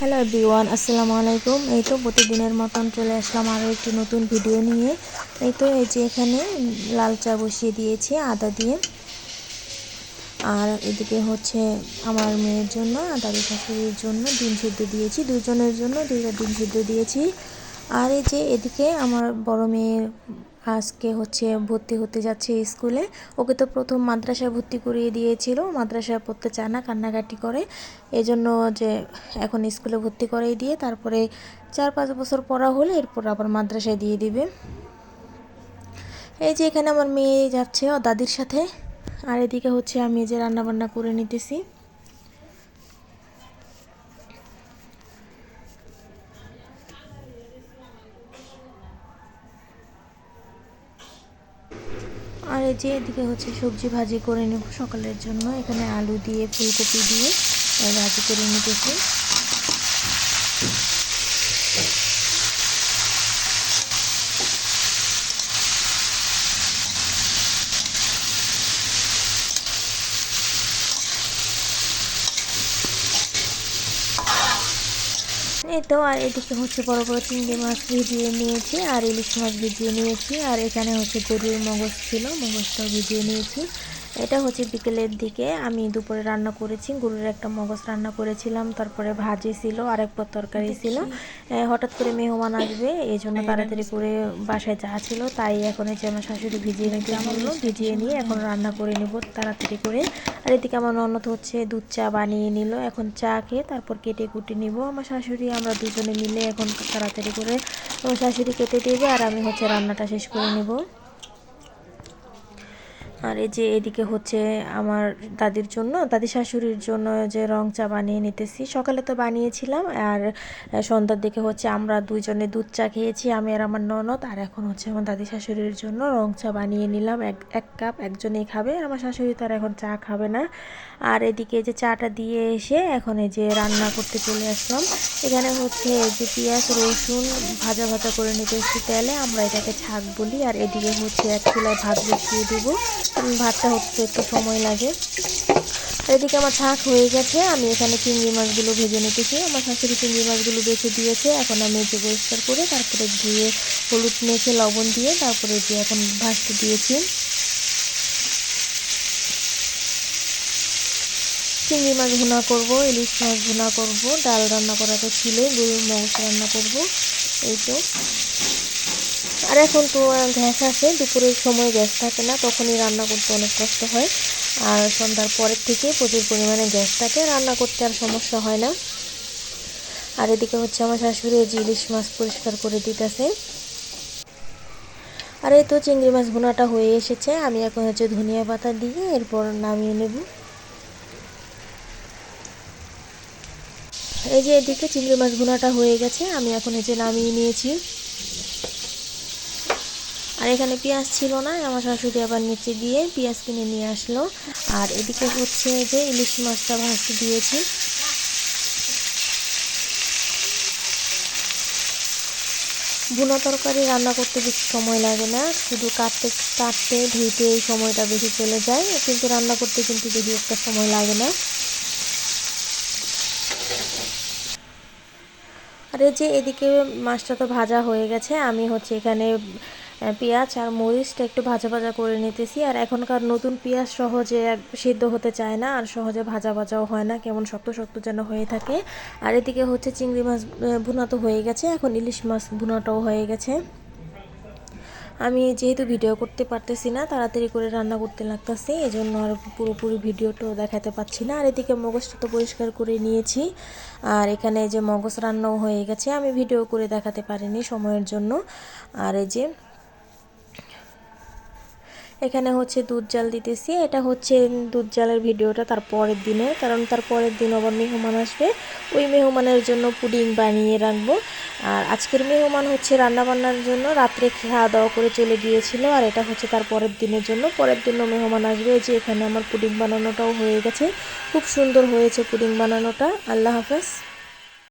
Hello everyone আসসালামু আলাইকুম। এই তো প্রতিদিনের মতন চলে আসলাম আরও একটি নতুন ভিডিও নিয়ে। এই তো এই যে এখানে লাল চা বসিয়ে দিয়েছি, আদা দিয়ে। আর এদিকে হচ্ছে আমার মেয়ের জন্য আর দাদু শাশুড়ির জন্য ডিম সিদ্ধ দিয়েছি। দুজনের জন্য দুইটা ডিম সিদ্ধ দিয়েছি। আর এই যে এদিকে আমার বড় মেয়ের আজকে হচ্ছে ভর্তি হতে যাচ্ছে স্কুলে। ওকে তো প্রথম মাদ্রাসায় ভর্তি করিয়ে দিয়েছিল। মাদ্রাসায় পড়তে চায় না, কান্নাকাটি করে। এজন্য যে এখন স্কুলে ভর্তি করিয়ে দিয়ে তারপরে চার পাঁচ বছর পড়া হলে এরপর আবার মাদ্রাসায় দিয়ে দিবে। এই যে এখানে আমার মেয়ে যাচ্ছে ও দাদির সাথে। আর এদিকে হচ্ছে আমি যে রান্নাবান্না করে নিতেছি। এই যে এদিকে হচ্ছে সবজি ভাজি করে নেব সকালের জন্য, এখানে আলু দিয়ে ফুলকপি দিয়ে ভাজি করে নিতেছি। এই তো, আর এদিকে হচ্ছে বড় বড় চিংড়ি মাছ ভিজিয়ে নিয়েছি, আর ইলিশ মাছ ভিজিয়ে নিয়েছি, আর এখানে হচ্ছে গরুর মগজ ছিল, মগজটাও ভিজিয়ে নিয়েছি। এটা হচ্ছে বিকেলের দিকে। আমি দুপুরে রান্না করেছি গরুর একটা মগজ রান্না করেছিলাম তারপরে ভাজি ছিল আর এক পর তরকারি ছিল। হঠাৎ করে মেহমান আসবে এই জন্য তাড়াতাড়ি করে বাসায় যা ছিল তাই এখন এই যে আমার শাশুড়ি ভিজিয়ে নিতে বলল ভিজিয়ে নিয়ে এখন রান্না করে নেব তাড়াতাড়ি করে। আর এদিকে আমার ননদ হচ্ছে দুধ চা বানিয়ে নিল এখন চা খেয়ে তারপর কেটে কুটে নিব। আমার শাশুড়ি আমরা দুজনে মিলে এখন তাড়াতাড়ি করে আমার শাশুড়ি কেটে দেবে আর আমি হচ্ছে রান্নাটা শেষ করে নেব। আর এই যে এদিকে হচ্ছে আমার দাদির জন্য, দাদি শাশুড়ির জন্য যে রং চা বানিয়ে নিতেছি। সকালে তো বানিয়েছিলাম আর সন্ধ্যার দিকে হচ্ছে আমরা দুইজনে দুধ চা খেয়েছি, আমি আর আমার ননদ। আর এখন হচ্ছে আমার দাদি শাশুড়ির জন্য রং চা বানিয়ে নিলাম। এক এক কাপ একজনেই খাবে আমার শাশুড়ি তো আর এখন চা খাবে না। আর এদিকে যে চাটা দিয়ে এসে এখন এই যে রান্না করতে চলে আসলাম। এখানে হচ্ছে যে পেঁয়াজ, রসুন ভাজা ভাজা করে নিতেছি তেলে। আমরা এটাকে ছাক বলি, আর এদিকে হচ্ছে এক চুলায় ভাত বসিয়ে দেবো। ভাতটা হতে একটু সময় লাগে। এদিকে আমার ছাঁক হয়ে গেছে, আমি এখানে চিংড়ি মাছগুলো ভেজে নিতেছি। আমার শাশুড়ি চিংড়ি মাছগুলো বেছে দিয়েছে, এখন আমি যে পরিষ্কার করে তারপরে ধুয়ে হলুদ মেখে লবণ দিয়ে তারপরে যে এখন ভাজতে দিয়েছি। চিংড়ি মাছ ভুনা করব, ইলিশ মাছ ভুনা করব, ডাল রান্না করা তো ছিলই গরুর মাংস রান্না করব, এই তো। আর এখন তো গ্যাস আছে দুপুরের সময় গ্যাস থাকে না, তখনই রান্না করতে অনেক কষ্ট হয়। আর সন্ধ্যার পরের থেকে প্রচুর পরিমাণে গ্যাস থাকে, রান্না করতে আর সমস্যা হয় না। আর এদিকে হচ্ছে আমার শাশুড়ি যে ইলিশ মাছ পরিষ্কার করে দিতেছে। আর এই তো চিংড়ি মাছ ভুনাটা হয়ে এসেছে, আমি এখন হচ্ছে ধনিয়া পাতা দিয়ে এরপর নামিয়ে নেব। এই যে এদিকে চিংড়ি মাছ ভুনাটা হয়ে গেছে, আমি এখন এই যে নামিয়ে নিয়েছি। আর এখানে পেঁয়াজ ছিল না, আমার শাশুড়ি আবার নিচে গিয়ে পেঁয়াজ কিনে নিয়ে আসলো। আর এদিকে হচ্ছে যে ইলিশ মাছটা ভাজতে দিয়েছি। বুনা তরকারি রান্না করতে বেশি সময় লাগে না, শুধু কাটতে কাটতে, ধুইতে এই সময়টা বেশি চলে যায়, কিন্তু রান্না করতে কিন্তু বেশি একটা সময় লাগে না। আর এই যে এদিকে মাছটা তো ভাজা হয়ে গেছে, আমি হচ্ছে এখানে পেঁয়াজ আর মরিচটা একটু ভাজা ভাজা করে নিতেছি। আর এখনকার নতুন পেঁয়াজ সহজে সিদ্ধ হতে চায় না, আর সহজে ভাজা ভাজাও হয় না, কেমন শক্ত শক্ত যেন হয়ে থাকে। আর এদিকে হচ্ছে চিংড়ি মাছ ভুনা তো হয়ে গেছে, এখন ইলিশ মাছ ভুনাটাও হয়ে গেছে। আমি যেহেতু ভিডিও করতে পারতেছি না, তাড়াতাড়ি করে রান্না করতে লাগতেছে এই জন্য আর পুরোপুরি ভিডিওটাও দেখাতে পাচ্ছি না। আর এদিকে মগজটা তো পরিষ্কার করে নিয়েছি, আর এখানে যে মগজ রান্নাও হয়ে গেছে, আমি ভিডিও করে দেখাতে পারিনি সময়ের জন্য। আর এই যে এখানে হচ্ছে দুধ জাল দিতেছি। এটা হচ্ছে দুধ জালের ভিডিওটা তার পরের দিনে। কারণ তার পরের দিন আবার মেহমান আসবে। ওই মেহমানের জন্য পুডিং বানিয়ে রাখব। আর আজকের মেহমান হচ্ছে রান্নাবান্নার জন্য রাত্রে খাওয়া দাওয়া করে চলে গিয়েছিল। আর এটা হচ্ছে তার পরের দিনের জন্য। পরের দিনও মেহমান আসবে। যে এখানে আমার পুডিং বানানোটাও হয়ে গেছে। খুব সুন্দর হয়েছে পুডিং বানানোটা। আল্লাহ হাফেজ।